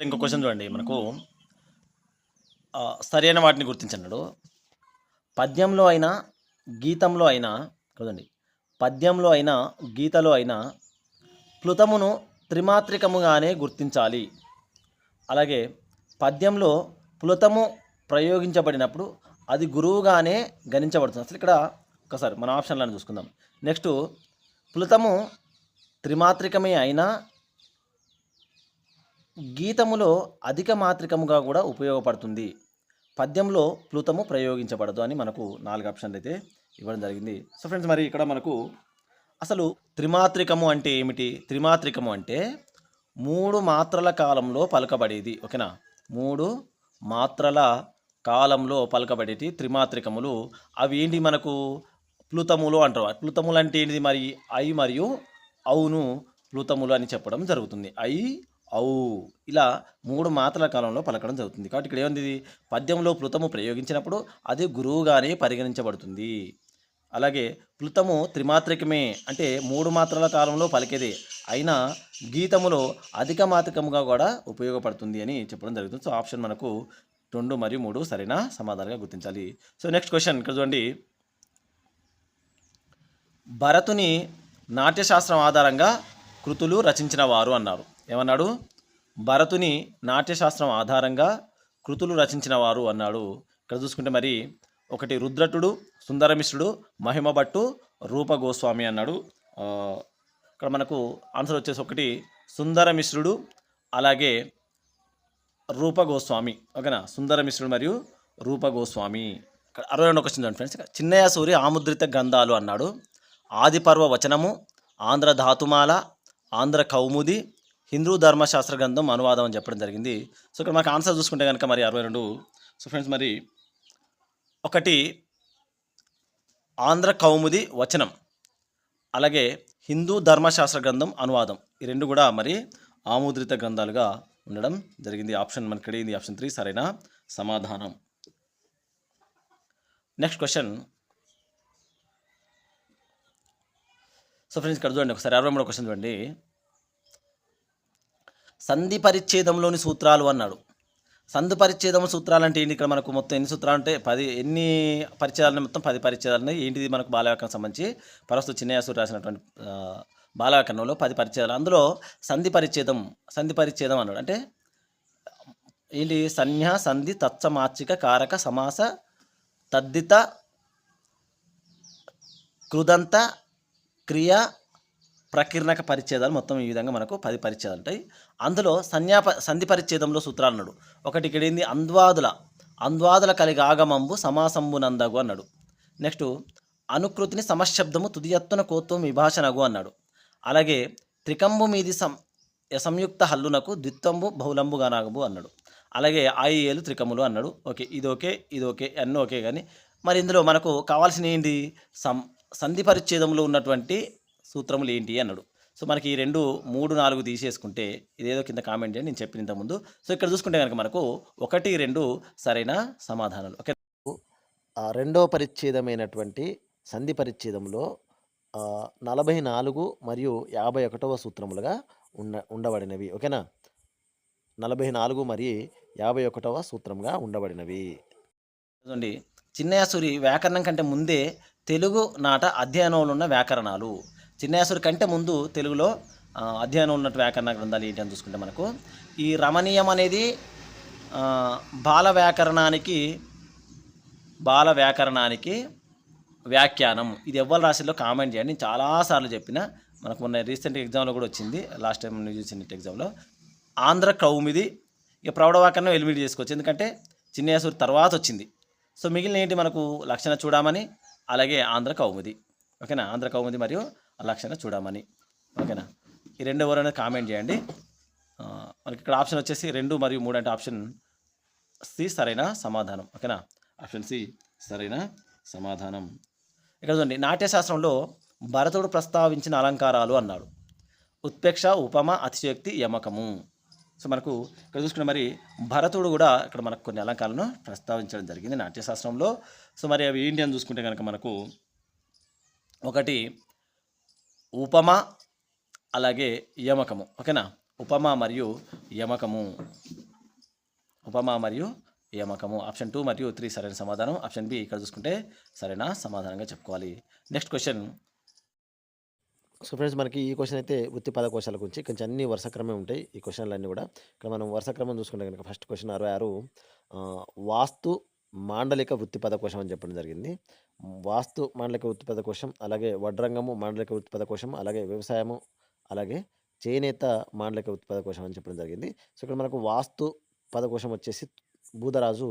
ఇంకో క్వశ్చన్ చూడండి మనకు. సరైన వాటిని గుర్తించన్నాడు పద్యంలో అయినా గీతంలో అయినా చూడండి పద్యంలో అయినా గీతలో అయినా ప్లుతమును త్రిమాత్రికముగానే గుర్తించాలి. అలాగే పద్యంలో ప్లుతము ప్రయోగించబడినప్పుడు అది గురువుగానే గణించబడుతుంది. అసలు ఇక్కడ ఒకసారి మన ఆప్షన్లను చూసుకుందాం. నెక్స్ట్ ప్లుతము త్రిమాత్రికమే అయినా గీతములో అధిక మాత్రికముగా కూడా ఉపయోగపడుతుంది. పద్యంలో ప్లుతము ప్రయోగించబడదు అని మనకు నాలుగు ఆప్షన్లు అయితే ఇవ్వడం జరిగింది. సో ఫ్రెండ్స్ మరి ఇక్కడ మనకు అసలు త్రిమాత్రికము అంటే ఏమిటి? త్రిమాత్రికము అంటే మూడు మాత్రల కాలంలో పలకబడేది ఓకేనా? మూడు మాత్రల కాలంలో పలకబడేటి త్రిమాత్రికములు. అవి ఏంటి మనకు? ప్లుతములు అంటారు. ప్లుతములు అంటే ఏంటిది మరి? ఐ మరియు అవును ప్లుతములు అని చెప్పడం జరుగుతుంది. ఐ ఔ. ఇలా మూడు మాత్రల కాలంలో పలకడం జరుగుతుంది. కాబట్టి ఇక్కడ ఏముంది? పద్యంలో ప్లుతము ప్రయోగించినప్పుడు అది గురువుగానే పరిగణించబడుతుంది. అలాగే ప్లుతము త్రిమాత్రికమే అంటే మూడు మాత్రల కాలంలో పలికేదే. అయినా గీతములో అధిక మాత్రికముగా కూడా ఉపయోగపడుతుంది అని చెప్పడం జరుగుతుంది. సో ఆప్షన్ మనకు రెండు మరియు మూడు సరైన సమాధానంగా గుర్తించాలి. సో నెక్స్ట్ క్వశ్చన్ ఇక్కడ చూడండి. భరతుని నాట్యశాస్త్రం ఆధారంగా కృతులు రచించిన వారు అన్నారు. ఏమన్నాడు? భరతుని నాట్యశాస్త్రం ఆధారంగా కృతులు రచించిన వారు అన్నాడు. ఇక్కడ చూసుకుంటే మరి ఒకటి రుద్రటుడు సుందరమిశ్రుడు మహిమభట్టు రూపగోస్వామి అన్నాడు. ఇక్కడ మనకు ఆన్సర్ వచ్చేసి ఒకటి సుందరమిశ్రుడు అలాగే రూపగోస్వామి. ఓకేనా? సుందరమిశ్రుడు మరియు రూపగోస్వామి. ఇక్కడ అరవై రెండు క్వశ్చన్ చూడండి ఫ్రెండ్స్. చిన్నయ్య సూరి ఆముద్రిత గ్రంథాలు అన్నాడు. ఆదిపర్వ వచనము ఆంధ్ర ధాతుమాల ఆంధ్ర కౌముది హిందూ ధర్మశాస్త్ర గ్రంథం అనువాదం అని చెప్పడం జరిగింది. సో ఇక్కడ మనకు ఆన్సర్ చూసుకుంటే కనుక మరి అరవై రెండు. సో ఫ్రెండ్స్ మరి ఒకటి ఆంధ్ర కౌముది వచనం అలాగే హిందూ ధర్మశాస్త్ర గ్రంథం అనువాదం. ఈ రెండు కూడా మరి ఆముద్రిత గ్రంథాలుగా ఉండడం జరిగింది. ఆప్షన్ మనకి అడిగింది ఆప్షన్ త్రీ సరైన సమాధానం. Next question. సో ఫ్రెండ్స్ ఇక్కడ చూడండి ఒకసారి. అరవై మూడో క్వశ్చన్ చూడండి. సంధి పరిచ్ఛేదంలోని సూత్రాలు అన్నాడు. సంధి పరిచ్ఛేదం సూత్రాలు అంటే ఏంటి? ఇక్కడ మనకు మొత్తం ఎన్ని సూత్రాలు అంటే పది ఎన్ని పరిచయాలు మొత్తం పది పరిచయాలు ఏంటిది మనకు బాలవ్యాకరణ సంబంధించి? ప్రస్తుత చిన్నయాసూరు రాసినటువంటి బాలవ్యాకరణంలో పది పరిచయాలు అందులో సంధి పరిచ్ఛేదం సంధి పరిచ్ఛేదం అన్నాడు. అంటే ఏంటి? సన్య సంధి తత్సమాచిక కారక సమాస తద్దిత కృదంత క్రియ ప్రకీర్ణక పరిచ్ఛేదాలు మొత్తం ఈ విధంగా మనకు పది పరిచ్ఛేదాలు ఉంటాయి. అందులో సంజ్ఞాప సంధి పరిచ్ఛేదంలో సూత్రాలు అన్నాడు. ఒకటి ఇక్కడ ఏంది అంద్వాదుల. అంద్వాదుల కలిగి ఆగమంబు సమాసంబు నందగు అన్నాడు. నెక్స్ట్ అనుకృతిని సమశబ్దము తుదియత్తున కోత్వం విభాషణగు అన్నాడు. అలాగే త్రికంబు మీది సం సంయుక్త హల్లునకు ద్విత్వంబు బహుళంబు అన్నాడు. అలాగే ఆయి ఏలు త్రికములు అన్నాడు. ఓకే ఇది ఓకే ఇది ఓకే అన్నీ ఓకే కానీ మరి ఇందులో మనకు కావాల్సిన ఏంటి సం సంధి పరిచ్ఛేదంలో ఉన్నటువంటి సూత్రములు ఏంటి అన్నాడు. సో మనకి ఈ రెండు మూడు నాలుగు తీసేసుకుంటే ఇదేదో కింద కామెంట్ చేయండి నేను చెప్పిన ముందు. సో ఇక్కడ చూసుకుంటే కనుక మనకు ఒకటి రెండు సరైన సమాధానాలు. ఓకే. రెండో పరిచ్ఛేదమైనటువంటి సంధి పరిచ్ఛేదంలో నలభై నాలుగు మరియు యాభై ఒకటవ సూత్రములుగా ఉండ ఉండబడినవి. ఓకేనా? నలభై నాలుగు మరియు యాభై ఒకటవ సూత్రంగా ఉండబడినవి. చూడండి చిన్నయాసూరి వ్యాకరణం కంటే ముందే తెలుగు నాట అధ్యయనంలో ఉన్న వ్యాకరణాలు. చిన్నయాసూరి కంటే ముందు తెలుగులో అధ్యయనం అధ్యయనంలో ఉన్న వ్యాకరణ గ్రంథాలు ఏంటి అని చూసుకుంటే మనకు ఈ రమణీయం అనేది బాల వ్యాకరణానికి బాల వ్యాకరణానికి వ్యాఖ్యానం. ఇది ఎవ్వరు రాసిలో కామెంట్ చేయండి. నేను చాలాసార్లు చెప్పిన మనకు మొన్న రీసెంట్ ఎగ్జామ్లో కూడా వచ్చింది. లాస్ట్ టైం నేను చూసిన ఎగ్జామ్లో. ఆంధ్ర కౌమిది ఇక ప్రౌఢ ఎలిమినేట్ చేసుకోవచ్చు. ఎందుకంటే చిన్నయాసూరి తర్వాత వచ్చింది. సో మిగిలిన ఏంటి మనకు లక్షణ చూడమని అలాగే ఆంధ్ర కౌముది ఓకేనా? ఆంధ్ర కౌముది మరియు లక్షణ చూడమని. ఓకేనా? ఈ రెండు ఎవరైనా కామెంట్ చేయండి. మనకి ఇక్కడ ఆప్షన్ వచ్చేసి రెండు మరియు మూడు అంటే ఆప్షన్ సి సరైన సమాధానం. ఓకేనా? ఆప్షన్ సి సరైన సమాధానం. ఇక్కడ చూడండి నాట్యశాస్త్రంలో భరతుడు ప్రస్తావించిన అలంకారాలు అన్నాడు. ఉత్పేక్ష ఉపమ అతిశయోక్తి యమకము. సో మనకు ఇక్కడ చూసుకుంటే మరి భరతుడు కూడా ఇక్కడ మనకు కొన్ని అలంకారాలను ప్రస్తావించడం జరిగింది నాట్యశాస్త్రంలో. సో మరి అవి ఏంటి అని చూసుకుంటే కనుక మనకు ఒకటి ఉపమ అలాగే యమకము. ఓకేనా? ఉపమా మరియు యమకము. ఉపమా మరియు యమకము. ఆప్షన్ టూ మరియు త్రీ సరైన సమాధానం. ఆప్షన్ బి ఇక్కడ చూసుకుంటే సరైన సమాధానంగా చెప్పుకోవాలి. Next question. సో ఫ్రెండ్స్ మనకి ఈ క్వశ్చన్ అయితే వృత్తి పద కోశాల గురించి కొంచెం అన్ని వరుస క్రమే ఉంటాయి ఈ క్వశ్చన్లన్నీ కూడా. ఇక్కడ మనం వరుస క్రమం చూసుకుంటే కనుక ఫస్ట్ క్వశ్చన్ అరవై ఆరు వాస్తు మాండలిక వృత్తి పద కోశం అని చెప్పడం జరిగింది. వాస్తు మాండలిక వృత్తి పద కోశం అలాగే వడ్రంగము మాండలిక వృత్తి పద కోశం అలాగే వ్యవసాయము అలాగే చేనేత మాండలిక వృత్తి పద కోశం అని చెప్పడం జరిగింది. సో ఇక్కడ మనకు వాస్తు పదకోశం వచ్చేసి బూదరాజు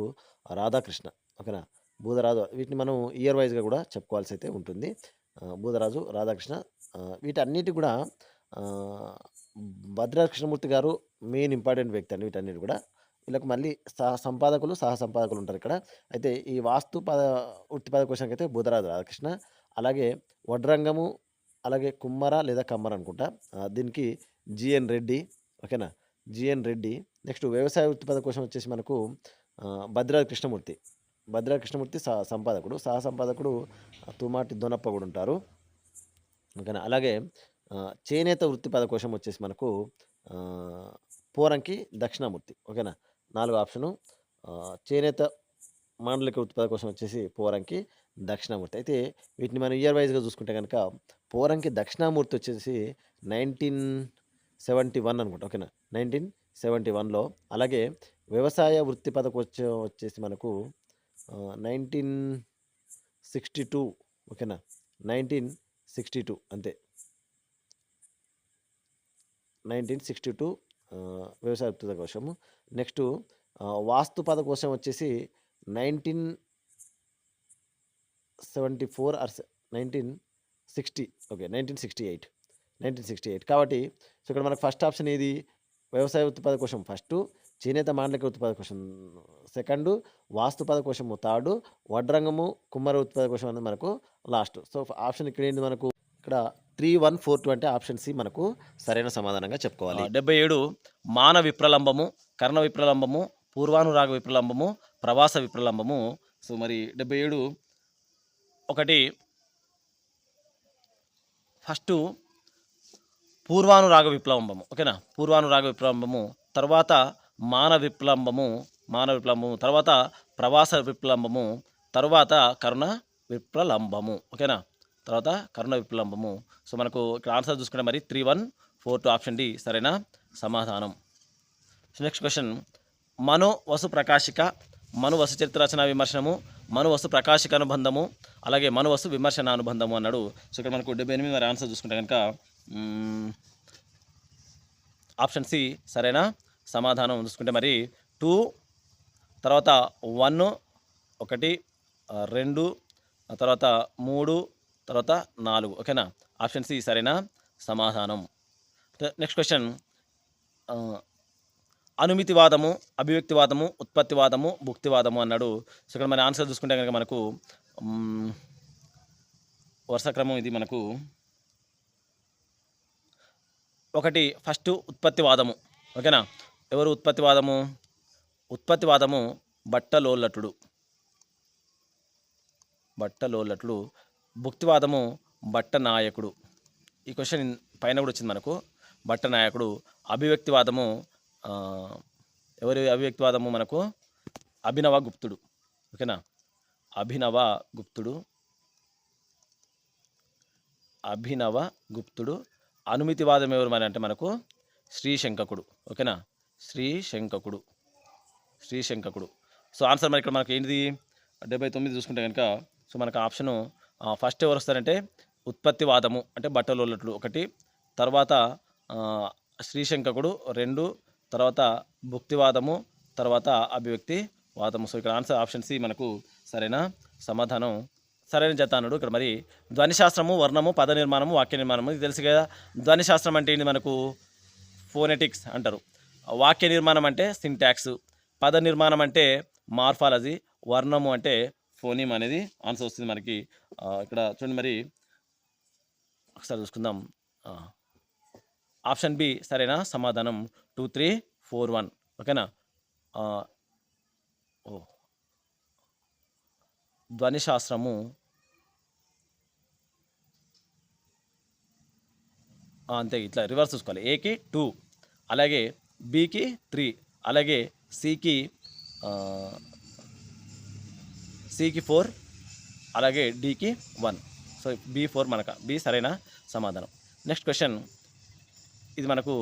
రాధాకృష్ణ. ఓకేనా? బూదరాజు వీటిని మనం ఇయర్ వైజ్గా కూడా చెప్పుకోవాల్సి అయితే ఉంటుంది బూదరాజు రాధాకృష్ణ వీటన్నిటి కూడా భద్రకృష్ణమూర్తి గారు మెయిన్ ఇంపార్టెంట్ వ్యక్తి అండి వీటన్నిటి కూడా. వీళ్ళకి మళ్ళీ సహ సంపాదకులు సహ సంపాదకులు ఉంటారు ఇక్కడ. అయితే ఈ వాస్తు పద వృత్తిపద క్వశ్చన్కి అయితే బుధరాజు రాధాకృష్ణ అలాగే వడ్రంగము అలాగే కుమ్మర లేదా కమ్మర అనుకుంటా. దీనికి జిఎన్ రెడ్డి ఓకేనా? జిఎన్ రెడ్డి. నెక్స్ట్ వ్యవసాయ వృత్తిపద కోసం వచ్చేసి మనకు ఆ, కృష్ణమూర్తి. భద్రా కృష్ణమూర్తి సహ సంపాదకుడు. సహ సంపాదకుడు తుమాటి దొనప్ప కూడా ఉంటారు. ఓకేనా? అలాగే చేనేత వృత్తిపద కోసం వచ్చేసి మనకు పోరంకి దక్షిణామూర్తి. ఓకేనా? నాలుగో ఆప్షను. చేనేత మాండలిక వృత్తి కోసం వచ్చేసి పోరంకి దక్షిణామూర్తి. అయితే వీటిని మనం ఇయర్ వైజ్గా చూసుకుంటే కనుక పోరంకి దక్షిణామూర్తి వచ్చేసి నైన్టీన్ సెవెంటీ వన్ అనుకుంటా. ఓకేనా? నైన్టీన్ సెవెంటీ వన్లో అలాగే వ్యవసాయ వృత్తి పథకం వచ్చేసి మనకు నైన్టీన్ సిక్స్టీ టూ ఓకేనా? నైన్టీన్ సిక్స్టీ టూ అంతే. నైన్టీన్ సిక్స్టీ టూ వ్యవసాయ వృత్తి పద కోసము. నెక్స్ట్ వాస్తు పద కోసం వచ్చేసి nineteen seventy four or nineteen sixty okay nineteen sixty eight nineteen sixty eight. కాబట్టి సో ఇక్కడ మనకు ఫస్ట్ ఆప్షన్ ఏది? వ్యవసాయ ఉత్పత్తి కోసం ఫస్ట్ చేనేత మాండలిక ఉత్పత్తి కోసం సెకండ్ వాస్తుపద కోశము థర్డ్ వడ్రంగము కుమ్మర ఉత్పత్తి కోసం అనేది మనకు లాస్ట్. సో ఆప్షన్ ఇక్కడ ఏంటి మనకు? ఇక్కడ త్రీ వన్ ఫోర్ టూ అంటే ఆప్షన్ సి మనకు సరైన సమాధానంగా చెప్పుకోవాలి. డెబ్బై ఏడు మాన విప్రలంబము కర్ణ విప్రలంబము పూర్వానురాగ విప్రలంబము ప్రవాస విప్రలంబము. సో మరి డెబ్బై ఏడు ఒకటి. ఫస్ట్ పూర్వానురాగ విప్లవంబము ఓకేనా? పూర్వానురాగ విప్లవంబము తర్వాత మాన విప్లంబము మాన విప్లంబము తర్వాత ప్రవాస విప్లంబము తర్వాత కరుణ విప్లలంబము ఓకేనా? తర్వాత కరుణ విప్లంబము సో మనకు ఇక్కడ ఆన్సర్ చూసుకుంటే మరి three one four two option D సరైన? సమాధానం. నెక్స్ట్ క్వశ్చన్ మనో వసు ప్రకాశిక. మను వసు చరిత్ర రచన విమర్శనము. మను వసు ప్రకాశిక అనుబంధము. అలాగే మను వసు విమర్శన అనుబంధము అన్నాడు. సో ఇక్కడ మనకు డెబ్బై ఎనిమిది మరి ఆన్సర్ చూసుకుంటే కనుక ఆప్షన్ సి సరైన? సమాధానం చూసుకుంటే మరి టూ తర్వాత వన్ ఒకటి రెండు తర్వాత మూడు తర్వాత నాలుగు. ఓకేనా? ఆప్షన్ సి సరైన? సమాధానం. నెక్స్ట్ క్వశ్చన్ అనుమితివాదము అభివ్యక్తివాదము ఉత్పత్తివాదము భుక్తివాదము అన్నాడు. సో ఇక్కడ మన ఆన్సర్ చూసుకుంటే కనుక మనకు వరుస క్రమం ఇది మనకు. ఒకటి ఫస్ట్ ఉత్పత్తివాదము. ఓకేనా? ఎవరు ఉత్పత్తివాదము? ఉత్పత్తివాదము బట్టలోల్లటుడు. బట్టలోల్లటుడు. భుక్తివాదము బట్ట నాయకుడు ఈ క్వశ్చన్ పైన కూడా వచ్చింది మనకు. బట్ట నాయకుడు అభివ్యక్తివాదము ఎవరి అభివ్యక్తివాదము మనకు? అభినవ గుప్తుడు. ఓకేనా? అభినవ గుప్తుడు. అభినవ గుప్తుడు. అనుమితివాదం ఎవరు మరి అంటే మనకు? శ్రీశంకకుడు. ఓకేనా? శ్రీశంకకుడు. శ్రీశంకకుడు. సో ఆన్సర్ మరి ఇక్కడ మనకు ఏంటిది? డెబ్బై తొమ్మిది చూసుకుంటే కనుక సో మనకు ఆప్షను ఫస్ట్ ఎవరు వస్తారంటే ఉత్పత్తివాదము అంటే బట్టలోల్లట్లు ఒకటి తర్వాత శ్రీశంకకుడు రెండు తర్వాత భుక్తివాదము తర్వాత అభివ్యక్తి వాదము. సో ఇక్కడ ఆన్సర్ ఆప్షన్ సి మనకు సరైన సమాధానం సరైన జతానుడు ఇక్కడ మరి ధ్వనిశాస్త్రము వర్ణము పద నిర్మాణము వాక్య నిర్మాణము ఇది తెలుసు కదా. ధ్వనిశాస్త్రం అంటే ఏంటి మనకు? ఫోనెటిక్స్ అంటారు. వాక్య నిర్మాణం అంటే సింటాక్స్ పద నిర్మాణం అంటే మార్ఫాలజీ వర్ణము అంటే ఫోనిమ్ అనేది ఆన్సర్ వస్తుంది మనకి. ఇక్కడ చూడండి మరి. ఒకసారి చూసుకుందాం. ఆప్షన్ బి సరైన? సమాధానం టూ త్రీ ఫోర్ వన్. ఓకేనా? ఓ. ధ్వనిశాస్త్రము. అంతే ఇట్లా రివర్స్ చూసుకోవాలి. ఏకి టూ. అలాగే బికి త్రీ. అలాగే సికి సికి ఫోర్. అలాగే డికి వన్. సో బి ఫోర్ మనక. బి సరైన? సమాధానం. Next question. ఇది మనకు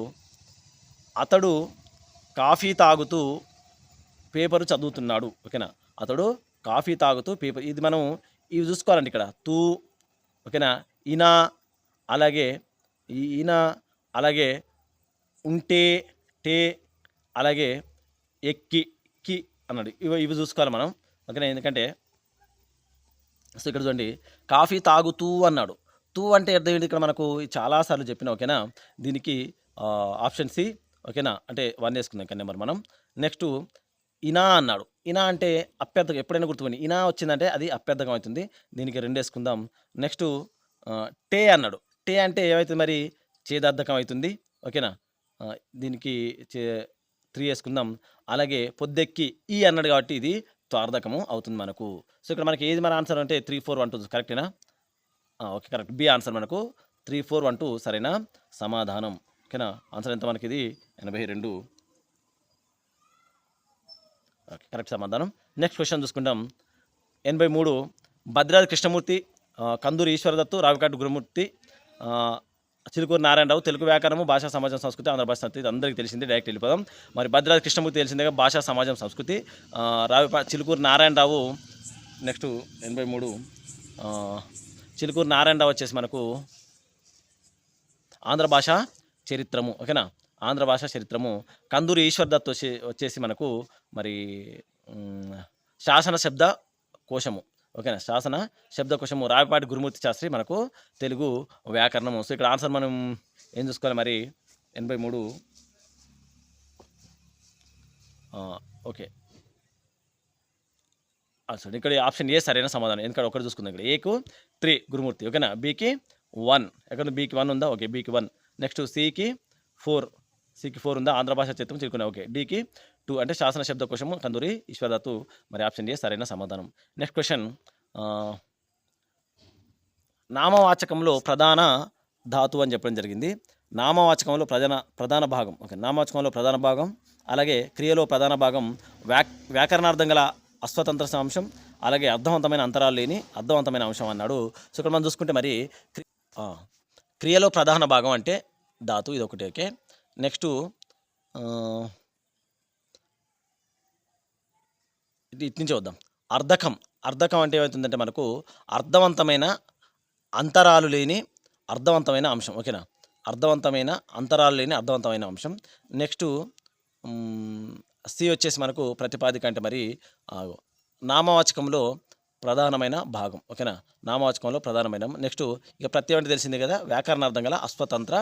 అతడు కాఫీ తాగుతూ పేపరు చదువుతున్నాడు ఓకేనా? అతడు కాఫీ తాగుతూ పేపర్ ఇది మనం ఇవి చూసుకోవాలండి ఇక్కడ. తూ ఓకేనా? ఈన అలాగే ఈ ఈన అలాగే ఉంటే టే అలాగే ఎక్కి కి అన్నాడు. ఇవి ఇవి చూసుకోవాలి మనం ఓకేనా? ఎందుకంటే సో ఇక్కడ చూడండి కాఫీ తాగుతూ అన్నాడు. తూ అంటే అర్థం ఏంటి? ఇక్కడ మనకు చాలాసార్లు చెప్పిన ఓకేనా? దీనికి ఆప్షన్ సి ఓకేనా? అంటే వన్ వేసుకుందాం కానీ నెంబర్ మనం. నెక్స్ట్ ఇనా అన్నాడు. ఇనా అంటే అభ్యర్థకం ఎప్పుడైనా గుర్తుపడి ఇనా వచ్చిందంటే అది అభ్యర్థకం అవుతుంది. దీనికి రెండు వేసుకుందాం. నెక్స్ట్ టే అన్నాడు. టే అంటే ఏమవుతుంది మరి? చేదార్థకం అవుతుంది. ఓకేనా? దీనికి చే త్రీ వేసుకుందాం. అలాగే పొద్దెక్కి ఈ అన్నాడు కాబట్టి ఇది త్వార్థకము అవుతుంది మనకు. సో ఇక్కడ మనకి ఏది మన ఆన్సర్ అంటే త్రీ ఫోర్ వన్ టూ కరెక్టేనా? Okay correct. బి ఆన్సర్ మనకు త్రీ ఫోర్ వన్ టూ సరైన? సమాధానం. ఓకేనా? ఆన్సర్ ఎంత మనకి ఇది ఎనభై రెండు. ఓకే కరెక్ట్ సమాధానం. నెక్స్ట్ క్వశ్చన్ చూసుకుంటాం. ఎనభై మూడు భద్రాద్రి కృష్ణమూర్తి ఆ, కందూరి ఈశ్వరదత్తు రావికాటి గురుమూర్తి చిలుకూరు నారాయణరావు తెలుగు వ్యాకరణము భాషా సమాజం సంస్కృతి ఆంధ్ర భాష సంస్కృతి అందరికీ తెలిసింది డైరెక్ట్ వెళ్ళిపోదాం. మరి భద్రాద్రి కృష్ణమూర్తి తెలిసిందిగా భాషా సమాజం సంస్కృతి రావి చిలుకూరు నారాయణరావు నెక్స్ట్ ఎనభై మూడు చిలుకూరు నారాయణరావు వచ్చేసి మనకు ఆంధ్ర భాష చరిత్రము ఓకేనా? ఆంధ్ర భాష చరిత్రము. కందూరి ఈశ్వర్ దత్ వచ్చి వచ్చేసి మనకు మరి శాసన శబ్ద కోశము ఓకేనా? శాసన శబ్ద కోశము రావిపాటి గురుమూర్తి శాస్త్రి మనకు తెలుగు వ్యాకరణము. సో ఇక్కడ ఆన్సర్ మనం ఏం చూసుకోవాలి మరి? ఎనభై మూడు. ఓకే. Ah, సారీ ఇక్కడ ఆప్షన్ ఏ సరైన సమాధానం? ఎందుకంటే ఒకటి చూసుకుందాం ఇక్కడ. ఏకు త్రీ గురుమూర్తి ఓకేనా? బీకి వన్ ఎక్కడ బీకి వన్ ఉందా? ఓకే బీకి వన్ నెక్స్ట్ సికి ఫోర్ సికి ఫోర్ ఉందా? ఆంధ్ర భాష చిత్రం చిరుకునే ఓకే డీకి టూ అంటే శాసన శబ్ద కోశము కందూరి ఈశ్వరదత్తు మరి ఆప్షన్ ఏ సరైన సమాధానం. నెక్స్ట్ క్వశ్చన్ నామవాచకంలో ప్రధాన ధాతు అని చెప్పడం జరిగింది. నామవాచకంలో ప్రధాన ప్రధాన భాగం. ఓకే నామవాచకంలో ప్రధాన భాగం. అలాగే క్రియలో ప్రధాన భాగం. వ్యాక్ వ్యాకరణార్థం గల అస్వతంత్ర అంశం అలాగే అర్థవంతమైన అంతరాలు లేని అర్థవంతమైన అంశం అన్నాడు. సో ఇక్కడ మనం చూసుకుంటే మరి క్రి- క్రియలో ప్రధాన భాగం అంటే ధాతు ఇది ఒకటి ఓకే. నెక్స్ట్ ఇట్నుంచి ఇటు నుంచి వద్దాం. అర్ధకం అర్ధకం అంటే ఏమవుతుందంటే మనకు అర్థవంతమైన అంతరాలు లేని అర్థవంతమైన అంశం ఓకేనా? అర్థవంతమైన అంతరాలు లేని అర్థవంతమైన అంశం. నెక్స్ట్ సి వచ్చేసి మనకు ప్రతిపాదిక అంటే మరి నామవాచకంలో ప్రధానమైన భాగం ఓకేనా? నామవాచకంలో ప్రధానమైన. నెక్స్ట్ ఇక ప్రత్యయం అంటే తెలిసిందే కదా వ్యాకరణార్థం గల అస్వతంత్ర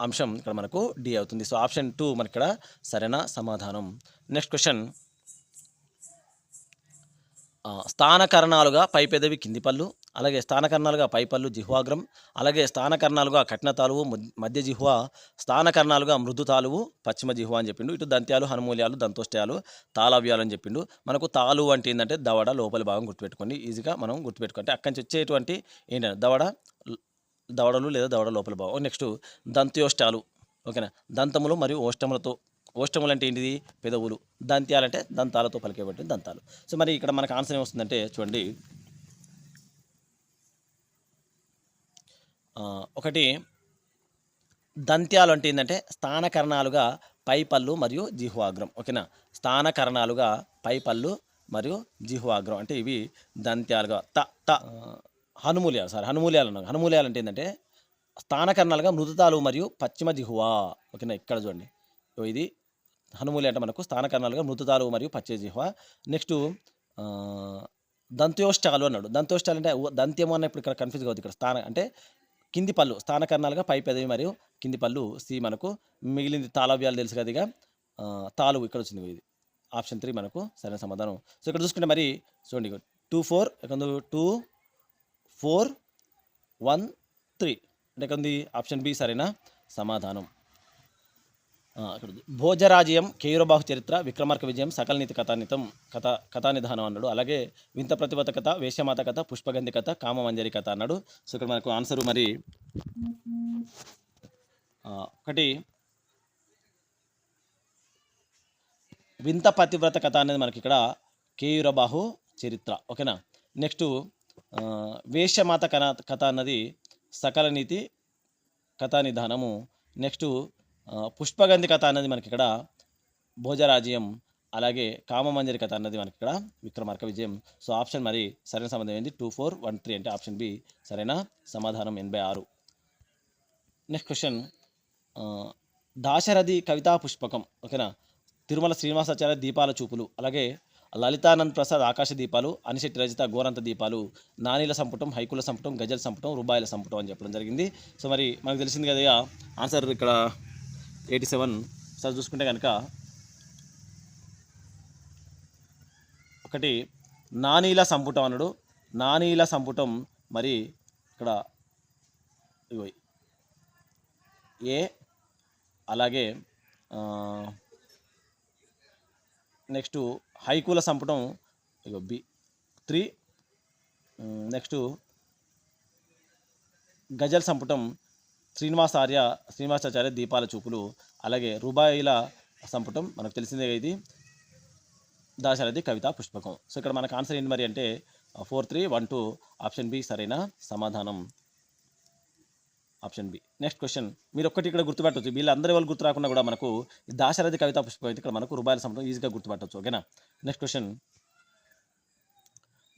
అంశం ఇక్కడ మనకు డి అవుతుంది. సో ఆప్షన్ టూ మనకి ఇక్కడ సరైన సమాధానం. Next question. స్థానకరణాలుగా పై పెదవి కింది పళ్ళు అలాగే స్థానకర్ణాలుగా పైపల్లు జిహ్వాగ్రం అలాగే స్థానకర్ణాలుగా కఠిన తాలువు మధ్య జిహ్వ స్థానకర్ణాలుగా మృదు తాలువు పశ్చిమ జిహ్వ అని చెప్పిండు. ఇటు దంత్యాలు హనుమూల్యాలు దంతోష్టయాలు తాళవ్యాలు అని చెప్పిండు. మనకు తాలు అంటే ఏంటంటే దవడ లోపలి భాగం గుర్తుపెట్టుకోండి. ఈజీగా మనం గుర్తుపెట్టుకుంటే అక్కడి నుంచి వచ్చేటువంటి ఏంటంటే దవడ దవడలు లేదా దవడ లోపలి భాగం. నెక్స్ట్ దంత్యోష్టాలు ఓకేనా? దంతములు మరియు ఓష్టములతో ఓష్టములు అంటే ఏంటిది? పెదవులు. దంత్యాలంటే దంతాలతో పలికేబట్టి దంతాలు. సో మరి ఇక్కడ మనకు ఆన్సర్ ఏమొస్తుందంటే చూడండి. ఒకటి దంత్యాలు అంటే ఏంటంటే స్థానకరణాలుగా పై పళ్ళు మరియు జిహ్వాగ్రం. ఓకేనా? స్థానకరణాలుగా పై పళ్ళు మరియు జిహ్వాగ్రం. అంటే ఇవి దంత్యాలుగా. త త ఆ, హనుమూల్యాలు. సారీ హనుమూల్యాలు అన్నాం. హనుమూల్యాలు అంటే ఏంటంటే స్థానకరణాలుగా మృదుతాలు మరియు పశ్చిమ జిహ్వా. ఓకేనా? ఇక్కడ చూడండి. ఇది హనుమూలి అంటే మనకు స్థానకరణాలుగా మృతుతాలు మరియు పశ్చిమ జిహ్వా. నెక్స్ట్ దంత్యోష్టాలు అన్నాడు. దంత్యోష్టాలు అంటే దంత్యము అన్న ఇప్పుడు ఇక్కడ కన్ఫ్యూజ్ అవుతుంది. ఇక్కడ స్థాన అంటే కింది పళ్ళు స్థానకరణాలుగా పై పెదవి మరియు కింది పళ్ళు సి మనకు మిగిలింది తాళవ్యాలు తెలుసు కదా ఇక. తాలు ఇక్కడ వచ్చింది ఇది. ఆప్షన్ త్రీ మనకు సరైన సమాధానం. సో ఇక్కడ చూసుకుంటే మరి చూడండి టూ ఫోర్ ఇక్కడ టూ ఫోర్ వన్ త్రీ. అంటే ఇక్కడ ఉంది ఆప్షన్ బి సరైన సమాధానం. భోజరాజయం కేయురబాహు చరిత్ర విక్రమార్క విజయం సకల నీతి కథానితం కథ కథానిధానం అన్నాడు. అలాగే వింత ప్రతిపత కథ వేశ్యమాత కథ పుష్పగంధి కథ కామమంజరి కథ అన్నాడు. సో ఇక్కడ మనకు ఆన్సర్ మరి ఒకటి వింత పతివ్రత కథ అనేది మనకి ఇక్కడ కేయూరబాహు చరిత్ర. ఓకేనా? నెక్స్ట్ వేశ్యమాత కథ కథ అన్నది సకల నీతి కథా నిధానము నెక్స్ట్ పుష్పగంధి కథ అన్నది మనకి ఇక్కడ భోజరాజ్యం అలాగే కామమంజరి కథ అన్నది మనకి ఇక్కడ విక్రమార్క విజయం. సో ఆప్షన్ మరి సరైన సమాధానం ఏంది? టూ ఫోర్ వన్ త్రీ అంటే ఆప్షన్ బి సరైన సమాధానం ఎనభై ఆరు. Next question. దాశరథి కవితా పుష్పకం ఓకేనా? తిరుమల శ్రీనివాసాచార్య దీపాల చూపులు అలాగే లలితానంద్ ప్రసాద్ ఆకాశ దీపాలు అనిశెట్టి రచిత గోరంత దీపాలు నానీల సంపుటం హైకుల సంపుటం గజల్ సంపుటం రూబాయిల సంపుటం అని చెప్పడం జరిగింది. సో మరి మనకు తెలిసింది కదా ఆన్సర్ ఇక్కడ ఎయిటీ సెవెన్. సార్ చూసుకుంటే కనుక ఒకటి నానీల సంపుటం అన్నాడు. నానీల సంపుటం మరి ఇక్కడ ఇగో ఏ అలాగే నెక్స్ట్ హైకూల సంపుటం ఇగో బి త్రీ నెక్స్ట్ గజల్ సంపుటం శ్రీనివాసార్య శ్రీనివాసాచార్య దీపాల చూపులు అలాగే రూబాయిల సంపుటం మనకు తెలిసిందే ఇది. దాశరథి కవిత పుష్పకం. సో ఇక్కడ మనకు ఆన్సర్ ఏంటి మరి అంటే four three one two option B సరైన సమాధానం. Option B. Next question. మీరు ఒక్కటి ఇక్కడ గుర్తుపెట్టవచ్చు వీళ్ళందరి వాళ్ళు గుర్తు రాకుండా కూడా మనకు ఈ దాశరథి కవిత పుష్పం అయితే ఇక్కడ మనకు రూపాయల సంపటం ఈజీగా గుర్తుపెట్టవచ్చు ఓకేనా? Next question.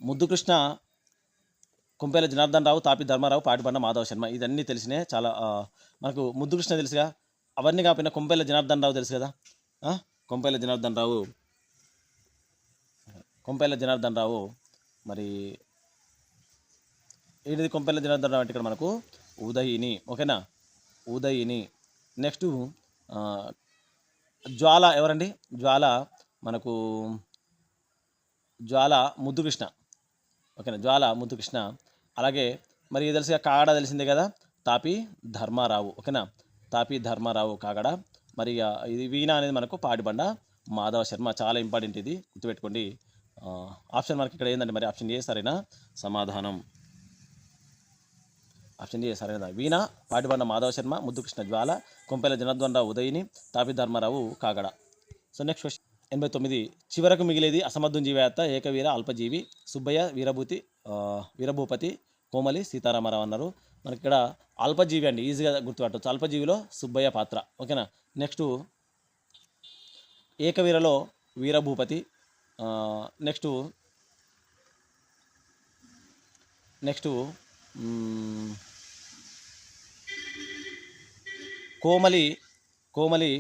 ముద్దుకృష్ణ కుంపేల జనార్దన్ రావు తాపి ధర్మారావు పాటిబండ మాధవ శర్మ. ఇదన్నీ తెలిసినే చాలా మనకు ముద్దుకృష్ణ తెలుసుగా. అవన్నీ కాకపోయినా కుంపేల జనార్దన్ రావు తెలుసు కదా? ఆ? కొంపేల జనార్దన్ రావు కొంపేల జనార్దన్ రావు మరి ఏంటిది కొంపేల జనార్దన్ రావు అంటే ఇక్కడ మనకు ఉదయిని ఓకేనా? ఉదయిని. నెక్స్ట్ జ్వాల ఎవరండి? జ్వాల మనకు జ్వాల ముద్దుకృష్ణ ఓకేనా? జ్వాల ముద్దుకృష్ణ. అలాగే మరి తెలిసి కాగడ తెలిసిందే కదా? తాపి ధర్మారావు ఓకేనా? తాపి ధర్మారావు కాగడ. మరి ఇక ఇది వీణ అనేది మనకు పాడిబండ. మాధవ శర్మ చాలా ఇంపార్టెంట్ ఇది. గుర్తుపెట్టుకోండి. ఆప్షన్ మనకి ఇక్కడ ఏంటంటే మరి ఆప్షన్ ఏ సరైన? సమాధానం. ఆప్షన్ ఏ సరైనదా Veena Patibanda Madhava Sharma Muddukrishna Jwala Kompella జనద్వండ Udayani Udayini Tapi Dharmarao Kagada. So next question ఎనభై తొమ్మిది చివరకు మిగిలేది అసమర్థం జీవేత్త ఏకవీర అల్పజీవి సుబ్బయ్య వీరభూతి వీరభూపతి కోమలి సీతారామారావు అన్నారు. మనకి ఇక్కడ అల్పజీవి అండి ఈజీగా గుర్తుపట్టవచ్చు అల్పజీవిలో సుబ్బయ్య పాత్ర. ఓకేనా? నెక్స్ట్ ఏకవీరలో వీరభూపతి నెక్స్ట్ నెక్స్ట్ కోమలి కోమలి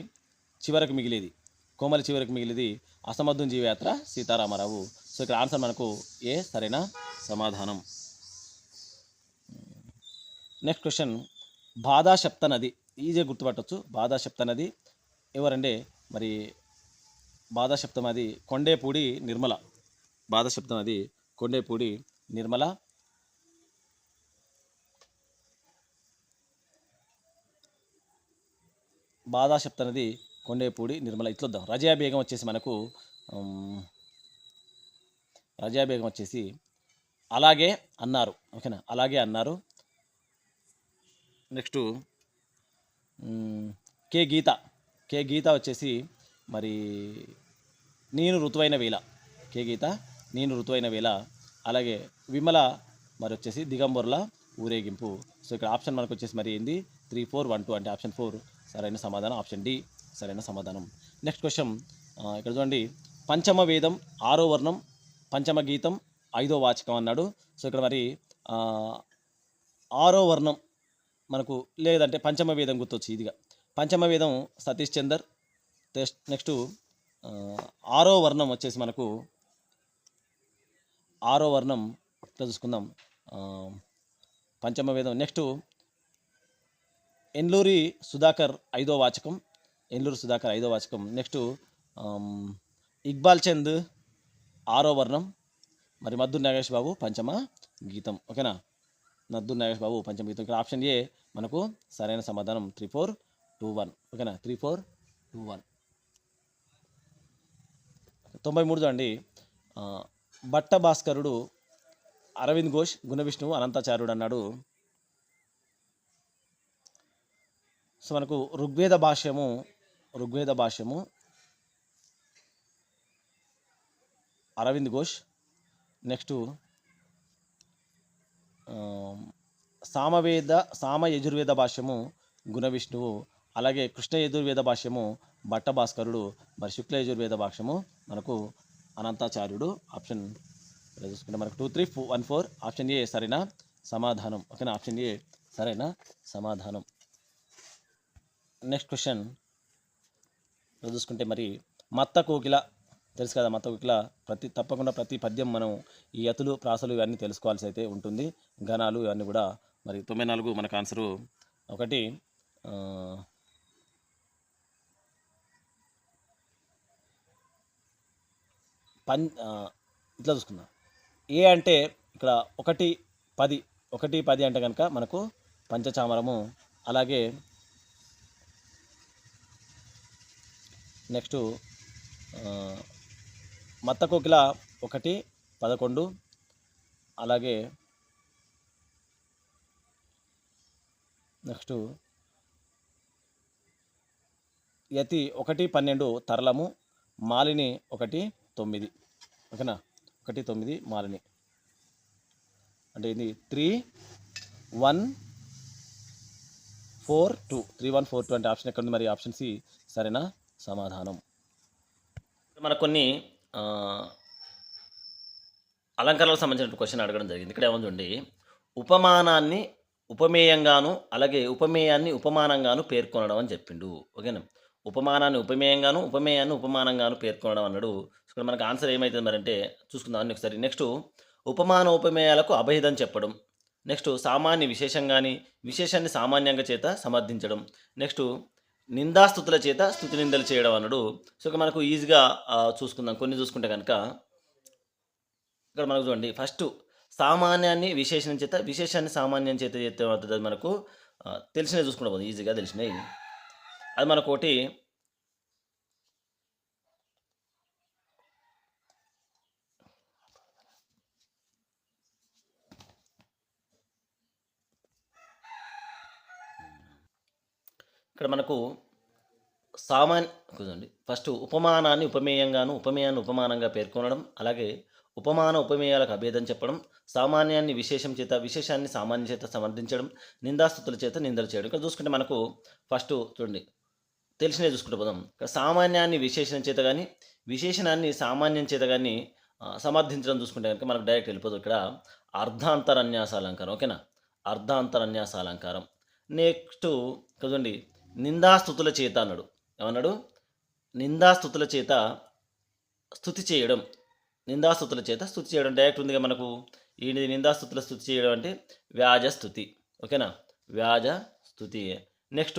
చివరకు మిగిలేది. కోమలి చివరకు మిగిలిది అసమర్థం జీవయాత్ర సీతారామారావు. సో ఇక్కడ ఆన్సర్ మనకు ఏ సరైన సమాధానం? Next question. బాధాశప్త నది. ఈజీగా గుర్తుపట్టవచ్చు బాధాశప్త నది. ఎవరంటే మరి బాధాశప్తం అది కొండేపూడి నిర్మల. బాధాశప్తం అది కొండేపూడి నిర్మల. బాధాశప్త నది కొండేపూడి నిర్మల ఇట్లొద్దాం. రజయా బేగం వచ్చేసి మనకు రజయా బేగం వచ్చేసి అలాగే అన్నారు. ఓకేనా? అలాగే అన్నారు. నెక్స్ట్ కే గీత. కే గీత వచ్చేసి మరి నేను ఋతువైన వేళ. కే గీత నేను ఋతువైన వేళ. అలాగే విమల మరి వచ్చేసి దిగంబరుల ఊరేగింపు. సో ఇక్కడ ఆప్షన్ మనకు వచ్చేసి మరి ఏంది? త్రీ ఫోర్ వన్ టూ అంటే ఆప్షన్ ఫోర్. సరైన సమాధానం ఆప్షన్ డి. సరైన సమాధానం. నెక్స్ట్ క్వశ్చన్ ఇక్కడ చూడండి. పంచమ వేదం ఆరో వర్ణం పంచమ గీతం ఐదో వాచకం అన్నాడు. సో ఇక్కడ మరి ఆరో వర్ణం మనకు లేదంటే పంచమ వేదం గుర్తొచ్చు ఇదిగా. పంచమ వేదం సతీష్ చందర్. నెక్స్ట్ ఆరో వర్ణం వచ్చేసి మనకు ఆరో వర్ణం ఇట్లా చూసుకుందాం. పంచమ వేదం. నెక్స్ట్ ఎన్లూరి సుధాకర్ ఐదో వాచకం. ఎల్లూరు సుధాకర్ ఐదో వాచకం. నెక్స్ట్ ఇక్బాల్ చంద్ ఆరో వర్ణం. మరి మద్దు నాగేష్ బాబు పంచమ గీతం. ఓకేనా? మద్దు నాగేష్ బాబు పంచమ గీతం. ఇక్కడ ఆప్షన్ ఏ మనకు సరైన సమాధానం త్రీ ఫోర్ టూ వన్. ఓకేనా? Three four two one. తొంభై మూడు అండి. భట్ట భాస్కరుడు అరవింద్ ఘోష్ గుణ విష్ణువు అనంతాచార్యుడు అన్నాడు. సో మనకు ఋగ్వేద భాష్యము ఋగ్వేద భాష్యము. అరవింద్ ఘోష్. నెక్స్ట్ సామవేద సామ యజుర్వేద భాష్యము గుణ విష్ణువు. అలాగే కృష్ణ యజుర్వేద భాష్యము భట్ట భాస్కరుడు మరి శుక్ల యజుర్వేద భాష్యము మనకు అనంతాచార్యుడు. ఆప్షన్ ఇలా చూసుకుంటే మనకు two three four one four. Option A సరైన సమాధానం. ఓకేనా? ఆప్షన్ ఏ సరైన సమాధానం. Next question. చూసుకుంటే మరి మత్త కోకిల తెలుసు కదా మత్త కోకిల ప్రతి తప్పకుండా ప్రతి పద్యం మనం ఈ యతులు ప్రాసలు ఇవన్నీ తెలుసుకోవాల్సి అయితే ఉంటుంది. గణాలు ఇవన్నీ కూడా మరి తొంభై నాలుగు మనకు ఆన్సరు ఒకటి పన్ ఇట్లా చూసుకుందాం. ఏ అంటే ఇక్కడ ఒకటి పది ఒకటి పది అంటే కనుక మనకు పంచచామరము అలాగే నెక్స్ట్ మత్త కోకిల ఒకటి పదకొండు అలాగే నెక్స్ట్ యతి ఒకటి పన్నెండు తరలము మాలిని ఒకటి తొమ్మిది. ఓకేనా? ఒకటి తొమ్మిది మాలిని. అంటే ఇది three one four two. Three one four two అంటే ఆప్షన్ ఎక్కడ ఉంది మరి ఆప్షన్ సి సరేనా? సమాధానం. మన కొన్ని అలంకరణలకు సంబంధించిన క్వశ్చన్ అడగడం జరిగింది. ఇక్కడ ఏముందండి ఉపమానాన్ని ఉపమేయంగాను అలాగే ఉపమేయాన్ని ఉపమానంగాను పేర్కొనడం అని చెప్పిండు. ఓకేనా ఉపమానాన్ని ఉపమేయంగాను ఉపమేయాన్ని ఉపమానంగాను పేర్కొనడం అన్నాడు. ఇక్కడ మనకు ఆన్సర్ ఏమవుతుంది మరి అంటే చూసుకుందాం ఒకసారి. నెక్స్ట్ ఉపమాన ఉపమేయాలకు అభేదం చెప్పడం. నెక్స్ట్ సామాన్య విశేషంగాని విశేషాన్ని సామాన్యంగా చేత సమర్థించడం. నెక్స్ట్ నిందాస్థుతుల చేత స్థుతి నిందలు చేయడం అన్నాడు. సో ఇక మనకు ఈజీగా చూసుకుందాం. కొన్ని చూసుకుంటే కనుక ఇక్కడ మనకు చూడండి. ఫస్ట్ సామాన్యాన్ని విశేషణం చేత విశేషాన్ని సామాన్యం చేత చేస్తే అది మనకు తెలిసినవి చూసుకుంటా పోతుంది. ఈజీగా తెలిసినవి. అది మనకు ఇక్కడ మనకు సామాన్ చూడండి. ఫస్ట్ ఉపమానాన్ని ఉపమేయంగాను ఉపమేయాన్ని ఉపమానంగా పేర్కొనడం అలాగే ఉపమాన ఉపమేయాలకు అభేదం చెప్పడం సామాన్యాన్ని విశేషం చేత విశేషాన్ని సామాన్య చేత సమర్థించడం నిందాస్తుతుల చేత నిందలు చేయడం. ఇక్కడ చూసుకుంటే మనకు ఫస్ట్ చూడండి. తెలిసినే చూసుకుంటే పోదాం. ఇక్కడ సామాన్యాన్ని విశేషణ చేత కానీ విశేషణాన్ని సామాన్యం చేత కానీ సమర్థించడం చూసుకుంటే కనుక మనకు డైరెక్ట్ వెళ్ళిపోతుంది. ఇక్కడ అర్ధాంతరన్యాస అలంకారం ఓకేనా? అర్ధాంతరన్యాస అలంకారం నెక్స్ట్ చూడండి. నిందాస్థుతుల చేత అన్నాడు. ఏమన్నాడు? నిందాస్థుతుల చేత స్థుతి చేయడం. నిందాస్తుతుల చేత స్థుతి చేయడం. డైరెక్ట్ ఉందిగా మనకు. ఈ నిందాస్థుతుల స్థుతి చేయడం అంటే వ్యాజ స్థుతి ఓకేనా? వ్యాజ స్థుతి నెక్స్ట్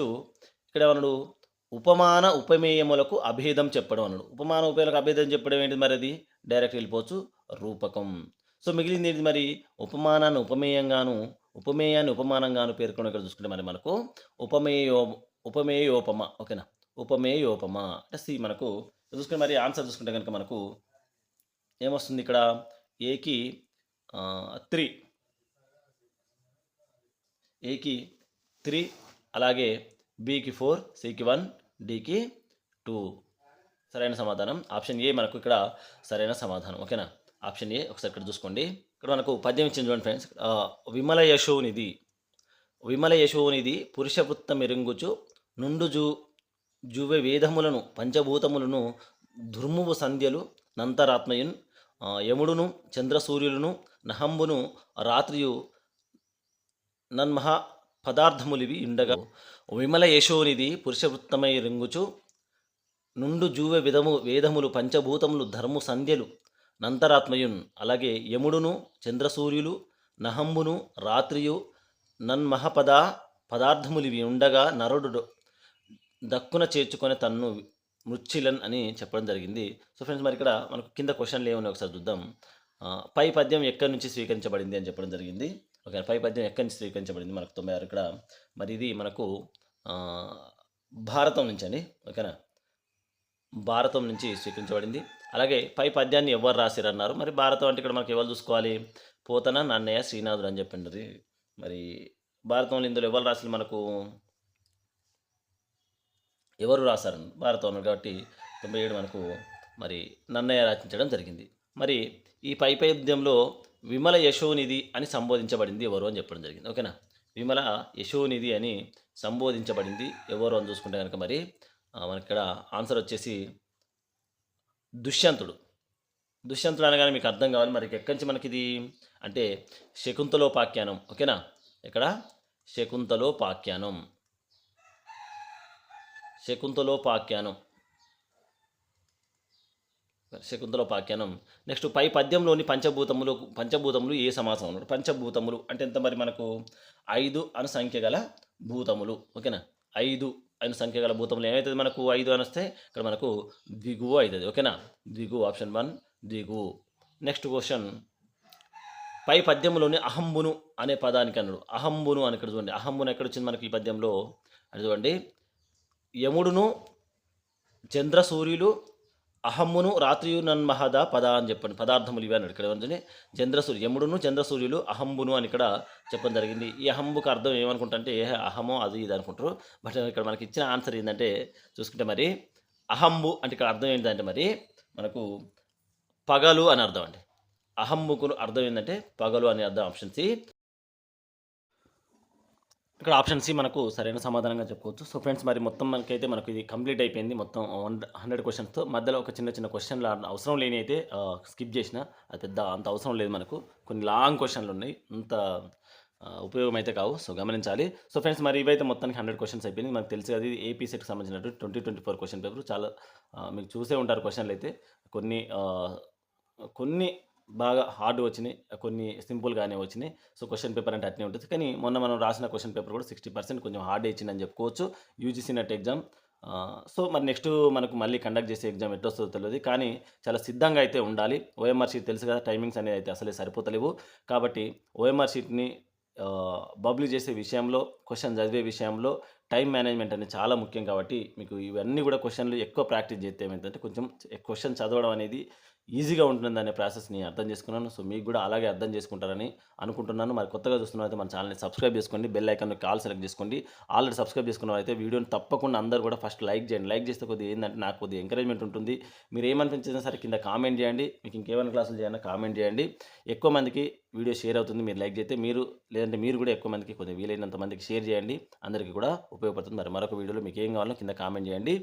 ఇక్కడ ఏమన్నాడు? ఉపమాన ఉపమేయములకు అభేదం చెప్పడం అన్నాడు. ఉపమాన ఉపమేయులకు అభేదం చెప్పడం ఏంటి మరి అది? డైరెక్ట్ వెళ్ళిపోవచ్చు. రూపకం. సో మిగిలింది ఏంటి మరి? ఉపమానాన్ని ఉపమేయంగాను ఉపమేయాన్ని ఉపమానంగాను పేర్కొని ఇక్కడ చూసుకుంటే మరి మనకు ఉపమేయో ఉపమేయోపమ ఓకేనా? ఉపమేయోపమ. అంటే సి మనకు చూసుకుంటే మరి ఆన్సర్ చూసుకుంటే కనుక మనకు ఏమొస్తుంది ఇక్కడ? ఏకి త్రీ ఏకి త్రీ అలాగే బీకి ఫోర్ సికి వన్ డికి టూ సరైన సమాధానం. ఆప్షన్ ఏ మనకు ఇక్కడ సరైన సమాధానం ఓకేనా? ఆప్షన్ ఏ ఒకసారి ఇక్కడ చూసుకోండి. ఇక్కడ మనకు పద్యం ఇచ్చింది చూడండి ఫ్రెండ్స్ విమల యశోనిధి విమల యశోనిధి పురుష వృత్తం ఎరుంగుచు నుండు జు జువె వేదములను పంచభూతములను దుర్మువు సంధ్యలు నంతరాత్మయున్ యముడును చంద్రసూర్యులను నహంబును రాత్రియు నన్మహా పదార్థములివి ఉండగా విమల యశోనిది పురుషవృత్తమై రింగుచు నుండు జూవె విధము వేదములు పంచభూతములు ధర్ము సంధ్యలు నంతరాత్మయున్ అలాగే యముడును చంద్రసూర్యులు నహంబును రాత్రియు నన్మహపద పదార్థములివి ఉండగా నరుడు దక్కున చేర్చుకొని తన్ను మృచ్చిలన్ అని చెప్పడం జరిగింది. సో ఫ్రెండ్స్ మరి ఇక్కడ మనకు కింద క్వశ్చన్లు ఏమున్నాయి ఒకసారి చూద్దాం. పై పద్యం ఎక్కడి నుంచి స్వీకరించబడింది అని చెప్పడం జరిగింది. ఓకే పై పద్యం ఎక్కడి నుంచి స్వీకరించబడింది? మనకు తొంభై ఆరు ఇక్కడ. మరి ఇది మనకు భారతం నుంచి అండి. ఓకేనా? భారతం నుంచి స్వీకరించబడింది. అలాగే పై పద్యాన్ని ఎవరు రాసిరన్నారు? మరి భారతం అంటే ఇక్కడ మనకి ఎవరు చూసుకోవాలి? పోతన నన్నయ్య శ్రీనాథుడు అని చెప్పిండ్రి మరి భారతంలో ఇందులో ఎవరు రాసిన మనకు? ఎవరు రాశారు? భారతం కాబట్టి తొంభై ఏడు మనకు మరి నన్నయ్య రచించడం జరిగింది. మరి ఈ పై పద్యంలో విమల యశోనిధి అని సంబోధించబడింది ఎవరు అని చెప్పడం జరిగింది. ఓకేనా? విమల యశోనిధి అని సంబోధించబడింది ఎవరు అని చూసుకుంటే కనుక మరి మనకిక్కడ ఆన్సర్ వచ్చేసి దుష్యంతుడు. దుష్యంతుడు అనగానే మీకు అర్థం కావాలి. మరి ఎక్కడి నుంచి మనకి ఇది అంటే శకుంతలోపాఖ్యానం ఓకేనా? ఇక్కడ శకుంతలోపాఖ్యానం శకుంతలోపాఖ్యానం. శకుంతలోపాఖ్యానం. నెక్స్ట్ పై పద్యంలోని పంచభూతములు పంచభూతములు ఏ సమాసం అన్నాడు పంచభూతములు అంటే ఎంత మరి మనకు? ఐదు అను సంఖ్య గల భూతములు. ఓకేనా? ఐదు అను సంఖ్య గల భూతములు ఏమవుతుంది మనకు? ఐదు అని వస్తే ఇక్కడ మనకు ద్విగువు అవుతుంది ఓకేనా? ద్విగు ఆప్షన్ వన్ ద్విగు నెక్స్ట్ క్వశ్చన్. పై పద్యంలోని అహంబును అనే పదానికి అన్నాడు అహంబును అని ఇక్కడ చూడండి. అహంబును ఎక్కడ వచ్చింది మనకి ఈ పద్యంలో? అది చూడండి. యముడును చంద్ర సూర్యులు అహమ్మును రాత్రియు నన్మహద పద అని చెప్పండి. పదార్థములు ఇవి అన్నాడు ఇక్కడ ఏమంటే చంద్రసూర్యు యముడును చంద్రసూర్యులు అహంబును అని ఇక్కడ చెప్పడం జరిగింది. ఈ అహంబుకు అర్థం ఏమనుకుంటా ఏ అహమో అది ఇది అనుకుంటారు. బట్ ఇక్కడ మనకి ఇచ్చిన ఆన్సర్ ఏంటంటే చూసుకుంటే మరి అహంబు అంటే ఇక్కడ అర్థం ఏంటంటే మరి మనకు పగలు అని అర్థం అండి. అహంబుకు అర్థం ఏంటంటే పగలు అని అర్థం ఆప్షన్ సి. ఇక్కడ ఆప్షన్ సి మనకు సరైన సమాధానంగా చెప్పుకోవచ్చు. సో ఫ్రెండ్స్ మరి మొత్తం మనకైతే మనకు ఇది కంప్లీట్ అయిపోయింది. మొత్తం వన్ హండ్రెడ్ క్వశ్చన్స్తో మధ్యలో ఒక చిన్న చిన్న క్వశ్చన్లు అవసరం లేని అయితే స్కిప్ చేసిన. అది పెద్ద అంత అవసరం లేదు మనకు. కొన్ని లాంగ్ క్వశ్చన్లు ఉన్నాయి. అంత ఉపయోగం అయితే కావు. సో గమనించాలి. సో ఫ్రెండ్స్ మరి ఇవైతే మొత్తానికి హండ్రెడ్ క్వశ్చన్స్ అయిపోయింది. మనకు తెలిసి అది ఏపీ సెట్కి సంబంధించినట్టు twenty twenty four question paper చాలా మీకు చూసే ఉంటారు క్వశ్చన్లు అయితే. కొన్ని కొన్ని బాగా హార్డ్ వచ్చినాయి కొన్ని సింపుల్గానే వచ్చినాయి. సో క్వశ్చన్ పేపర్ అంటే అట్నే ఉంటుంది. కానీ మొన్న మనం రాసిన క్వశ్చన్ పేపర్ కూడా సిక్స్టీ పర్సెంట్ కొంచెం హార్డ్ ఇచ్చిందని చెప్పుకోవచ్చు. యూజీసీ నెట్ ఎగ్జామ్ సో మరి నెక్స్ట్ మనకు మళ్ళీ కండక్ట్ చేసే ఎగ్జామ్ ఎట్ వస్తుందో తెలియదు. కానీ చాలా సిద్ధంగా అయితే ఉండాలి. ఓఎంఆర్ షీట్ తెలుసు కదా టైమింగ్స్ అనేది అయితే అసలే సరిపోతలేవు. కాబట్టి ఓఎంఆర్ షీట్ని బబ్లీ చేసే విషయంలో క్వశ్చన్ చదివే విషయంలో టైం మేనేజ్మెంట్ అనేది చాలా ముఖ్యం. కాబట్టి మీకు ఇవన్నీ కూడా క్వశ్చన్లు ఎక్కువ ప్రాక్టీస్ చేస్తే ఏమైందంటే కొంచెం క్వశ్చన్ చదవడం అనేది ఈజీగా ఉంటుందనే ప్రాసెస్ని అర్థం చేసుకున్నాను. సో మీకు కూడా అలాగే అర్థం చేసుకుంటారని అనుకుంటున్నాను. మరి కొత్తగా చూస్తున్నైతే మన ఛానల్ని సబ్స్క్రైబ్ చేసుకోండి. బెల్ ఐకాన్ కాల్ సెలెక్ట్ చేసుకోండి. ఆల్రెడీ సబ్స్క్రైబ్ చేసుకున్న అయితే వీడియోని తప్పకుండా అందరూ కూడా ఫస్ట్ లైక్ చేయండి. లైక్ చేస్తే కొద్దిగా ఏంటంటే నాకు కొద్దిగా ఎంకరేజ్మెంట్ ఉంటుంది. మీరు ఏమనిపించినా సరే కింద కామెంట్ చేయండి. మీకు ఇంకేమైనా క్లాసులు చేయాలన్నా కామెంట్ చేయండి. ఎక్కువ మందికి వీడియో షేర్ అవుతుంది. మీరు లైక్ చేస్తే మీరు లేదంటే మీరు కూడా ఎక్కువ మందికి కొద్దిగా వీలైనంత మందికి షేర్ చేయండి. అందరికీ కూడా ఉపయోగపడుతుంది. మరి మరొక వీడియోలో మీకు ఏం కావాలో కింద కామెంట్ చేయండి.